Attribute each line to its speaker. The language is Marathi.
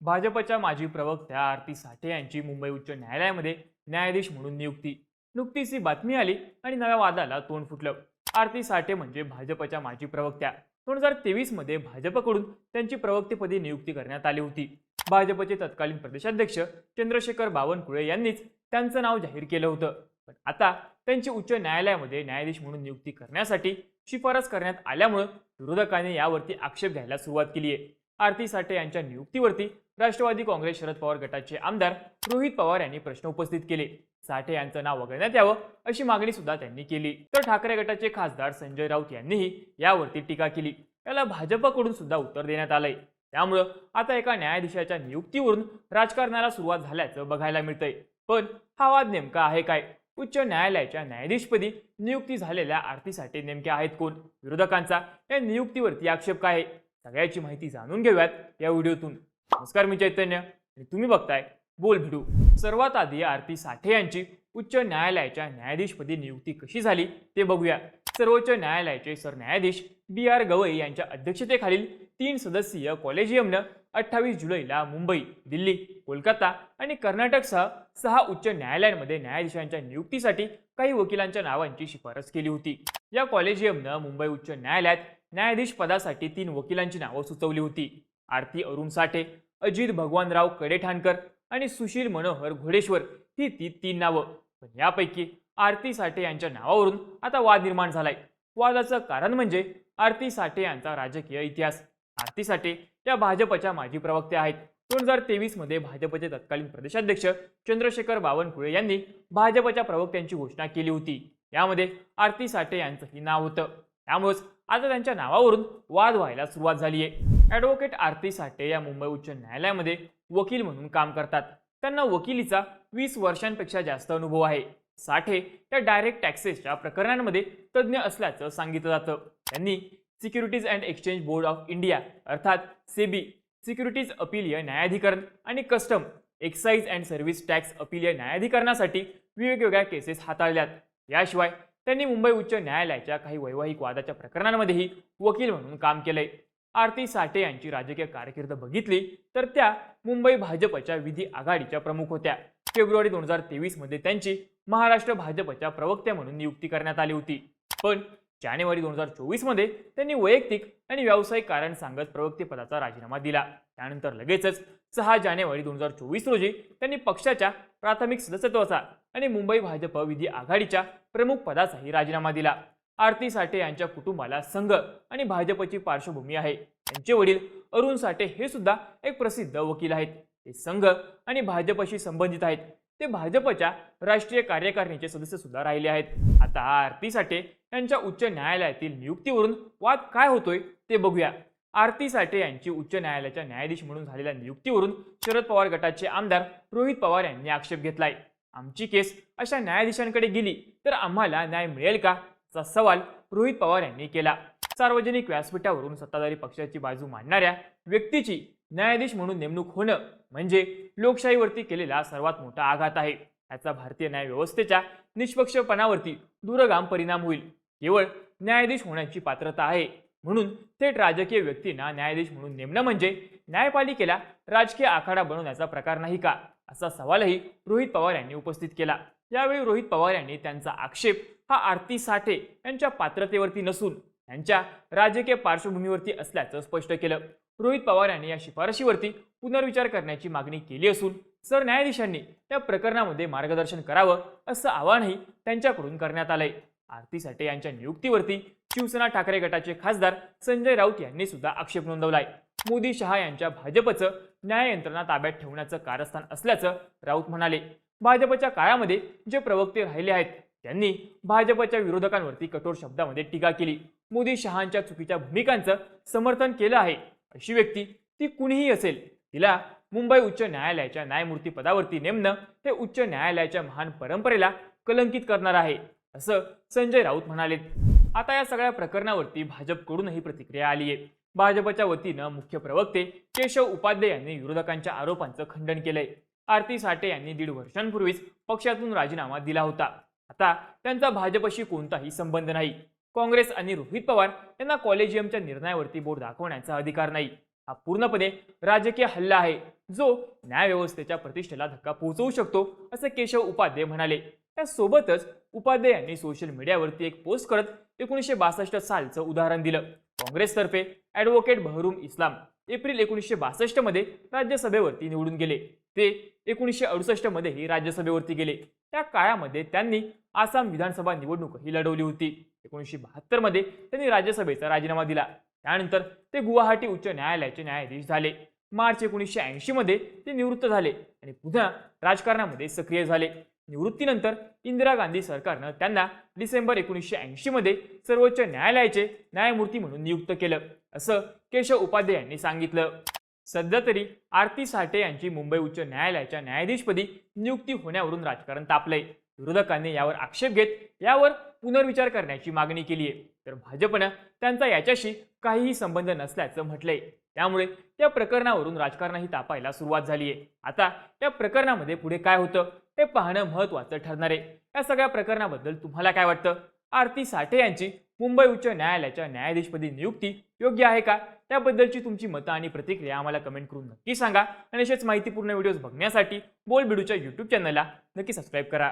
Speaker 1: भाजपच्या माजी प्रवक्त्या आरती साठे यांची मुंबई उच्च न्यायालयामध्ये न्यायाधीश म्हणून नियुक्ती. नुकतीच ही बातमी आली आणि नव्या वादाला तोंड फुटलं. आरती साठे म्हणजे भाजपच्या माजी प्रवक्त्या. दोन हजार तेवीसमध्ये भाजपकडून त्यांची प्रवक्तेपदी नियुक्ती करण्यात आली होती. भाजपचे तत्कालीन प्रदेशाध्यक्ष चंद्रशेखर बावनकुळे यांनीच त्यांचं नाव जाहीर केलं होतं. पण आता त्यांची उच्च न्यायालयामध्ये न्यायाधीश म्हणून नियुक्ती करण्यासाठी शिफारस करण्यात आल्यामुळं विरोधकांनी यावरती आक्षेप घ्यायला सुरुवात केली आहे. आरती साठे यांच्या नियुक्तीवरती राष्ट्रवादी काँग्रेस शरद पवार गटाचे आमदार रोहित पवार यांनी प्रश्न उपस्थित केले. साठे यांचं नाव वगळण्यात यावं अशी मागणी सुद्धा त्यांनी केली. तर ठाकरे गटाचे खासदार संजय राऊत यांनीही यावरती टीका केली. याला भाजपकडून सुद्धा उत्तर देण्यात आलंय. त्यामुळं आता एका न्यायाधीशाच्या नियुक्तीवरून राजकारणाला सुरुवात झाल्याचं बघायला मिळतंय. पण हा वाद नेमका आहे काय? उच्च न्यायालयाच्या न्यायाधीशपदी नियुक्ती झालेल्या आरती साठे नेमक्या आहेत कोण? विरोधकांचा या नियुक्तीवरती आक्षेप काय आहे? सगळ्याची माहिती जाणून घेऊयात या व्हिडिओतून. नमस्कार मी चैतन्य आणि तुम्ही बघताय बोल भिडू. सर्वात आधी आरती साठे यांची उच्च न्यायालयाच्या न्यायाधीशपदी नियुक्ती कशी झाली ते बघूया. सर्वोच्च न्यायालयाचे सरन्यायाधीश बी आर गवई यांच्या अध्यक्षतेखालील तीन सदस्यीय कॉलेजियमनं अठ्ठावीस जुलैला मुंबई दिल्ली कोलकाता आणि कर्नाटकसह सहा उच्च न्यायालयांमध्ये न्यायाधीशांच्या नियुक्तीसाठी काही वकिलांच्या नावांची शिफारस केली होती. या कॉलेजियमनं मुंबई उच्च न्यायालयात न्यायाधीश पदासाठी तीन वकिलांची नावं सुचवली होती. आरती अरुण साठे अजित भगवानराव कडेठाणकर आणि सुशील मनोहर घोडेश्वर ही ती तीन नावं. पण यापैकी आरती साठे यांच्या नावावरून आता वाद निर्माण झालाय. वादाचं कारण म्हणजे आरती साठे यांचा राजकीय इतिहास. आरती साठे या भाजपच्या माजी प्रवक्त्या आहेत. दोन हजार तेवीसमध्ये भाजपचे तत्कालीन प्रदेशाध्यक्ष चंद्रशेखर बावनकुळे यांनी भाजपच्या प्रवक्त्यांची घोषणा केली होती. यामध्ये आरती साठे यांचंही नाव होतं. त्यामुळेच आता त्यांच्या नावावरून वाद व्हायला सुरुवात झाली आहे ॲडव्होकेट आरती साठे या मुंबई उच्च न्यायालयामध्ये वकील म्हणून काम करतात. त्यांना वकिलीचा वीस वर्षांपेक्षा जास्त अनुभव आहे. साठे त्या डायरेक्ट टॅक्सेसच्या प्रकरणांमध्ये तज्ज्ञ असल्याचं सांगितलं जातं. त्यांनी securities and exchange board of India अर्थात सेबी सिक्युरिटीज अपीलीय न्यायाधिकरण आणि custom excise and service tax अपीलीय न्यायाधिकरणासाठी वेगवेगळ्या केसेस हाताळल्यात. याशिवाय त्यांनी मुंबई उच्च न्यायालयाच्या काही वैवाहिक वादाच्या प्रकरणांमध्येही वकील म्हणून काम केलंय. आरती साठे यांची राजकीय कारकीर्द बघितली तर त्या मुंबई भाजपच्या विधी आघाडीच्या प्रमुख होत्या. फेब्रुवारी दोन हजार तेवीसमध्ये त्यांची महाराष्ट्र भाजपच्या प्रवक्त्या म्हणून नियुक्ती करण्यात आली होती. पण जानेवारी दोन हजार चोवीसमध्ये त्यांनी वैयक्तिक आणि व्यावसायिक कारण सांगत प्रवक्तेपदाचा राजीनामा दिला. त्यानंतर लगेचच सहा जानेवारी दोन हजार चोवीस रोजी त्यांनी पक्षाच्या प्राथमिक सदस्यत्वाचा आणि मुंबई भाजप विधी आघाडीच्या प्रमुख पदाचाही राजीनामा दिला. आरती साठे यांच्या कुटुंबाला संघ आणि भाजपची पार्श्वभूमी आहे. त्यांचे वडील अरुण साठे हे सुद्धा एक प्रसिद्ध वकील आहेत. ते संघ आणि भाजपशी संबंधित आहेत. ते भाजपच्या राष्ट्रीय कार्यकारिणीचे सदस्य सुद्धा राहिले आहेत. आता आरती साठे यांच्या उच्च न्यायालयातील नियुक्तीवरून वाद काय होतोय ते बघूया. आरती साठे यांची उच्च न्यायालयाच्या न्यायाधीश म्हणून झालेल्या नियुक्तीवरून शरद पवार गटाचे आमदार रोहित पवार यांनी आक्षेप घेतलाय. आमची केस अशा न्यायाधीशांकडे गेली तर आम्हाला न्याय मिळेल का? असा सवाल रोहित पवार यांनी केला. सार्वजनिक व्यासपीठावरून सत्ताधारी पक्षाची बाजू मांडणाऱ्या व्यक्तीची न्यायाधीश म्हणून नेमणूक होणं म्हणजे लोकशाहीवरती केलेला सर्वात मोठा आघात आहे. याचा भारतीय न्यायव्यवस्थेच्या निष्पक्षपणावरती दूरगाम परिणाम होईल. केवळ न्यायाधीश होण्याची पात्रता आहे. म्हणून थेट राजकीय व्यक्तींना न्यायाधीश म्हणून नेमणं म्हणजे न्यायपालिकेला राजकीय आखाडा बनवण्याचा प्रकार नाही का? असा सवालही रोहित पवार यांनी उपस्थित केला. यावेळी रोहित पवार यांनी त्यांचा आक्षेप हा आरती साठे यांच्या पात्रतेवरती नसून यांच्या राजकीय पार्श्वभूमीवरती असल्याचं स्पष्ट केलं. रोहित पवार यांनी या शिफारशीवरती पुनर्विचार करण्याची मागणी केली असून सरन्यायाधीशांनी त्या प्रकरणामध्ये मार्गदर्शन करावं असं आवाहनही त्यांच्याकडून करण्यात आलंय. आरती साठे यांच्या नियुक्तीवरती शिवसेना ठाकरे गटाचे खासदार संजय राऊत यांनी सुद्धा आक्षेप नोंदवलाय. मोदी शहा यांच्या भाजपचं न्याय यंत्रणा ताब्यात ठेवण्याचं कारस्थान असल्याचं राऊत म्हणाले. भाजपच्या काळामध्ये जे प्रवक्ते राहिले आहेत त्यांनी भाजपच्या विरोधकांवरती कठोर शब्दामध्ये टीका केली. मोदी शहांच्या चुकीच्या भूमिकांचं समर्थन केलं आहे अशी व्यक्ती ती कुणीही असेल. तिला मुंबई उच्च न्यायालयाच्या न्यायमूर्ती पदावरती नेमणं हे उच्च न्यायालयाच्या महान परंपरेला कलंकित करणार आहे असं संजय राऊत म्हणाले. आता या सगळ्या प्रकरणावरती भाजपकडूनही प्रतिक्रिया आली आहे. भाजपच्या वतीनं मुख्य प्रवक्ते केशव उपाध्ये यांनी विरोधकांच्या आरोपांचं खंडन केलंय. आरती साठे यांनी दीड वर्षांपूर्वीच पक्षातून राजीनामा दिला होता. आता त्यांचा भाजपशी कोणताही संबंध नाही. काँग्रेस आणि रोहित पवार यांना कॉलेजियमच्या निर्णयावरती बोट दाखवण्याचा अधिकार नाही. हा पूर्णपणे राजकीय हल्ला आहे. जो न्यायव्यवस्थेच्या प्रतिष्ठेला धक्का पोहोचवू शकतो असं केशव उपाध्ये म्हणाले. त्यासोबतच उपाध्ये यांनी सोशल मीडियावरती एक पोस्ट करत एकोणीसशे बासष्ट सालचं उदाहरण दिलं. काँग्रेसतर्फे ॲडव्होकेट बहरूम इस्लाम एप्रिल एकोणीसशे बासष्टमध्ये राज्यसभेवरती निवडून गेले. ते एकोणीसशे अडुसष्टमध्येही राज्यसभेवरती गेले. त्या काळामध्ये त्यांनी आसाम विधानसभा निवडणूक ही लढवली होती. एकोणीसशे बहात्तरमध्ये त्यांनी राज्यसभेचा राजीनामा दिला. त्यानंतर ते गुवाहाटी उच्च न्यायालयाचे न्यायाधीश झाले. मार्च एकोणीसशे ऐंशीमध्ये ते निवृत्त झाले आणि पुन्हा राजकारणामध्ये सक्रिय झाले. निवृत्तीनंतर इंदिरा गांधी सरकारनं त्यांना डिसेंबर एकोणीसशे ऐंशीमध्ये सर्वोच्च न्यायालयाचे न्यायमूर्ती म्हणून नियुक्त केलं असं केशव उपाध्ये यांनी सांगितलं. सध्या तरी आरती साठे यांची मुंबई उच्च न्यायालयाच्या न्यायाधीशपदी नियुक्ती होण्यावरून राजकारण तापलंय. विरोधकांनी यावर आक्षेप घेत यावर पुनर्विचार करण्याची मागणी केली आहे तर भाजपनं त्यांचा याच्याशी काहीही संबंध नसल्याचं म्हटलंय. त्यामुळे त्या प्रकरणावरून राजकारणाही तापायला सुरुवात झाली आहे आता या प्रकरणामध्ये पुढे काय होतं ते पाहणं महत्त्वाचं ठरणार आहे. या सगळ्या प्रकरणाबद्दल तुम्हाला काय वाटतं? आरती साठे यांची मुंबई उच्च न्यायालयाच्या न्यायाधीशपदी नियुक्ती योग्य आहे का? त्याबद्दलची तुमची मतं आणि प्रतिक्रिया आम्हाला कमेंट करून नक्की सांगा. आणि असेच माहितीपूर्ण व्हिडिओज बघण्यासाठी बोल बिडूच्या यूट्यूब चॅनलला नक्की सबस्क्राईब करा.